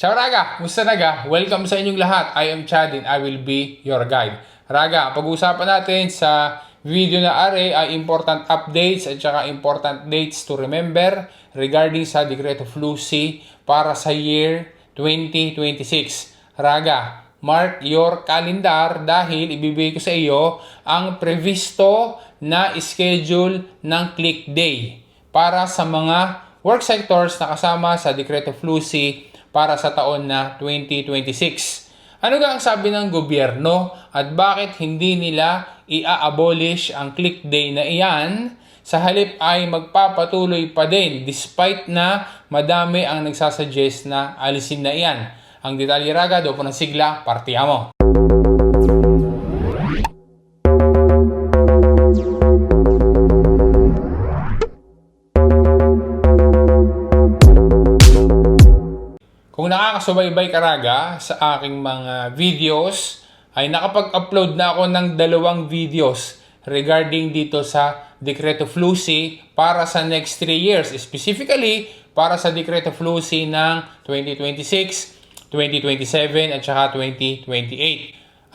Ciao Raga! Musta naga? Welcome sa inyong lahat. I am Chad and I will be your guide. Raga, pag-uusapan natin sa video na are ay important updates at saka important dates to remember regarding sa Decreto Flucy para sa year 2026. Raga, mark your calendar dahil ibibigay ko sa iyo ang previsto na schedule ng click day para sa mga work sectors na kasama sa Decreto Flucy para sa taon na 2026. Ano ga ang sabi ng gobyerno at bakit hindi nila i-abolish ang click day na iyan? Sa halip ay magpapatuloy pa din despite na madami ang nagsasuggest na alisin na iyan. Ang detalye raga do po ng sigla, partiyamo. Nakakasubaybay ka raga sa aking mga videos, ay nakapag-upload na ako ng dalawang videos regarding dito sa Decreto Flucy para sa next 3 years. Specifically, para sa Decreto Flucy ng 2026, 2027 at saka 2028.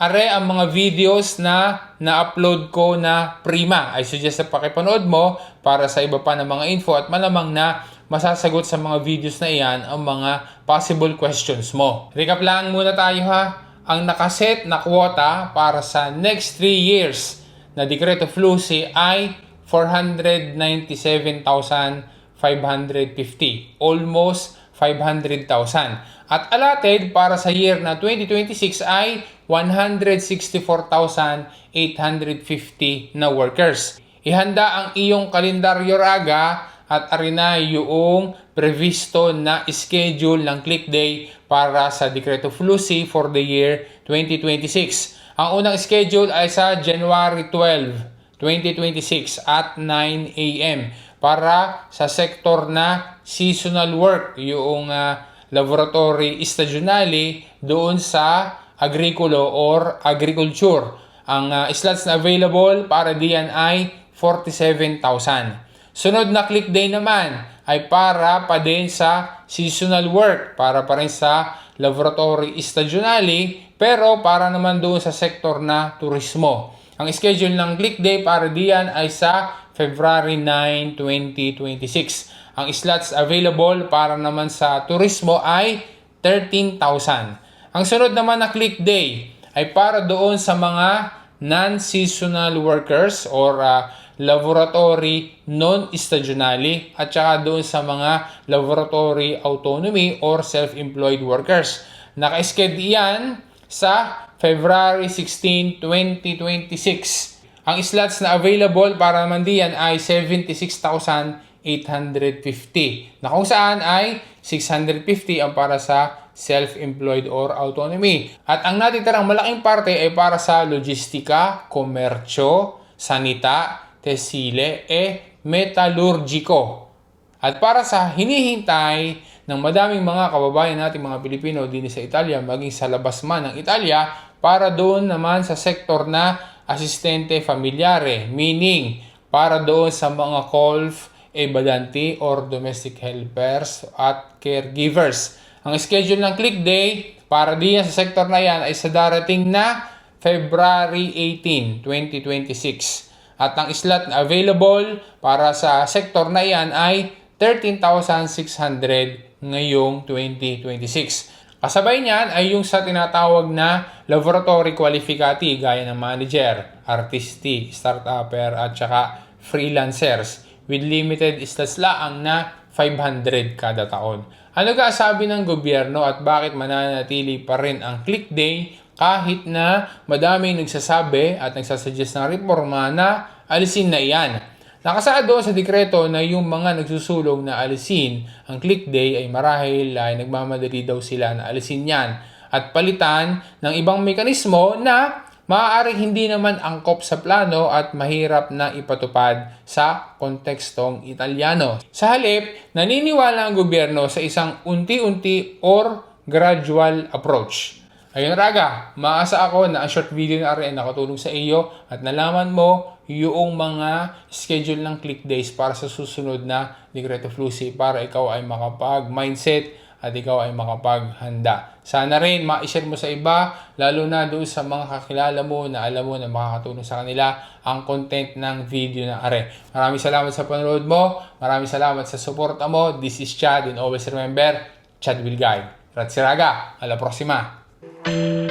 Are ang mga videos na na-upload ko na prima. I suggest na pakipanood mo para sa iba pa na mga info at malamang na masasagot sa mga videos na iyan ang mga possible questions mo. Recap lang muna tayo ha. Ang nakaset na kwota para sa next 3 years na Decreto Flucy ay 497,550. Almost 500,000. At allotted para sa year na 2026 ay 164,850 na workers. Ihanda ang iyong kalendaryo raga at arina yung previsto na schedule ng click day para sa Decreto Flucy for the year 2026. Ang unang schedule ay sa January 12, 2026 at 9 a.m. para sa sektor na seasonal work, yung uh, laboratory stagionale doon sa agrikulo or agriculture. Ang uh, slots na available para diyan ay 47,000. Sunod na click day naman ay para pa din sa seasonal work, para pa rin sa laboratory stagionale, pero para naman doon sa sektor na turismo. Ang schedule ng click day para diyan ay sa February 9, 2026. Ang slots available para naman sa turismo ay 13,000. Ang sunod naman na click day ay para doon sa mga non-seasonal workers or uh, laboratory non-stagionale at saka doon sa mga laboratory autonomy or self-employed workers. Naka-schedule yan sa February 16, 2026. Ang slots na available para naman diyan ay 76,850 na kung saan ay 650 ang para sa self-employed or autonomy. At ang natitirang malaking parte ay para sa logistika, komersyo, sanita, tesile e metallurgico. At para sa hinihintay ng madaming mga kababayan nating mga Pilipino din sa Italia, maging sa labas man ng Italia, para doon naman sa sektor na asistente familyare, meaning para doon sa mga colf e badanti or domestic helpers at caregivers. Ang schedule ng click day para diyan sa sektor na yan ay sa darating na February 18, 2026. At ang slot na available para sa sektor na iyan ay 13,600 ngayong 2026. Kasabay niyan ay yung sa tinatawag na laboratory qualificati gaya ng manager, artisti, startupper at saka freelancers with limited slots laang na 500 kada taon. Ano ka sabi ng gobyerno at bakit mananatili pa rin ang click day kahit na madaming nagsasabi at nagsasuggest ng reforma na alisin na iyan. Nakasaad sa dekreto na yung mga nagsusulong na alisin ang click day ay marahil ay nagmamadali daw sila na alisin yan at palitan ng ibang mekanismo na maaaring hindi naman angkop sa plano at mahirap na ipatupad sa kontekstong Italiano. Sa halip, naniniwala ang gobyerno sa isang unti-unti or gradual approach. Ayun raga, maasa ako na ang short video na rin nakatulong sa iyo at nalaman mo yung mga schedule ng click days para sa susunod na Decreto Flucy para ikaw ay makapag-mindset at ikaw ay makapaghanda. Sana rin ma-share mo sa iba, lalo na doon sa mga kakilala mo na alam mo na makakatulong sa kanila ang content ng video na are. Maraming salamat sa panonood mo, maraming salamat sa suporta mo. This is Chad and always remember, Chad will guide. Ratsiraga, alla prossima! Música